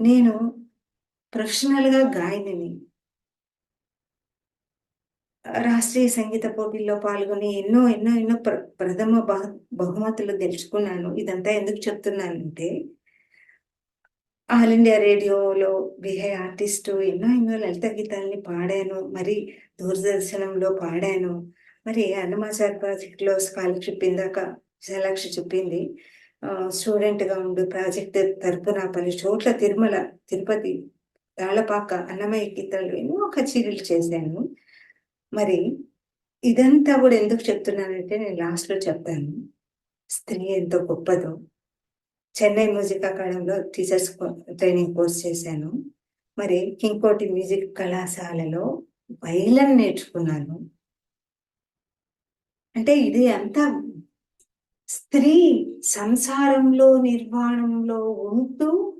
నేను ప్రొఫెషనల్‌గా గాయనిని. రాష్ట్రీయ సంగీత పోటీల్లో పాల్గొని ఎన్నో, ఎన్నో, ఎన్నో ప్ర ప్రథమ బహుమతులు గెలుచుకున్నాను. ఇదంతా ఎందుకు చెప్తున్నానంటే ఆల్ ఇండియా రేడియోలో బిహే ఆర్టిస్టు ఎన్నో, ఎన్నో లలిత గీతాల్ని పాడాను. మరి దూరదర్శనంలో పాడాను. మరి అన్నమాచార్ ప్రాజెక్ట్‌లో స్కాలర్‌షిప్ ఇందాక విశాలాక్షి చెప్పింది. స్టూడెంట్ స్టూడెంట్‌గా ఉండి ప్రాజెక్ట్ తరపున పలు చోట్ల తిరుమల, తిరుపతి, తాళపాక అన్నమయ్య కీర్తనలు ఎన్నో కచేరీలు చేశాను. మరి ఇదంతా కూడా ఎందుకు చెప్తున్నానంటే నేను లాస్ట్‌లో చెప్తాను. స్త్రీ ఎంతో గొప్పదో. చెన్నై మ్యూజిక్ అకాడమీలో టీచర్స్ ట్రైనింగ్ కోర్స్ చేశాను. మరి ఇంకోటి మ్యూజిక్ కళాశాలలో వైలన్ నేర్చుకున్నాను. అంటే ఇది అంతా స్త్రీ సంసారంలో, నిర్వాణంలో ఉంటూ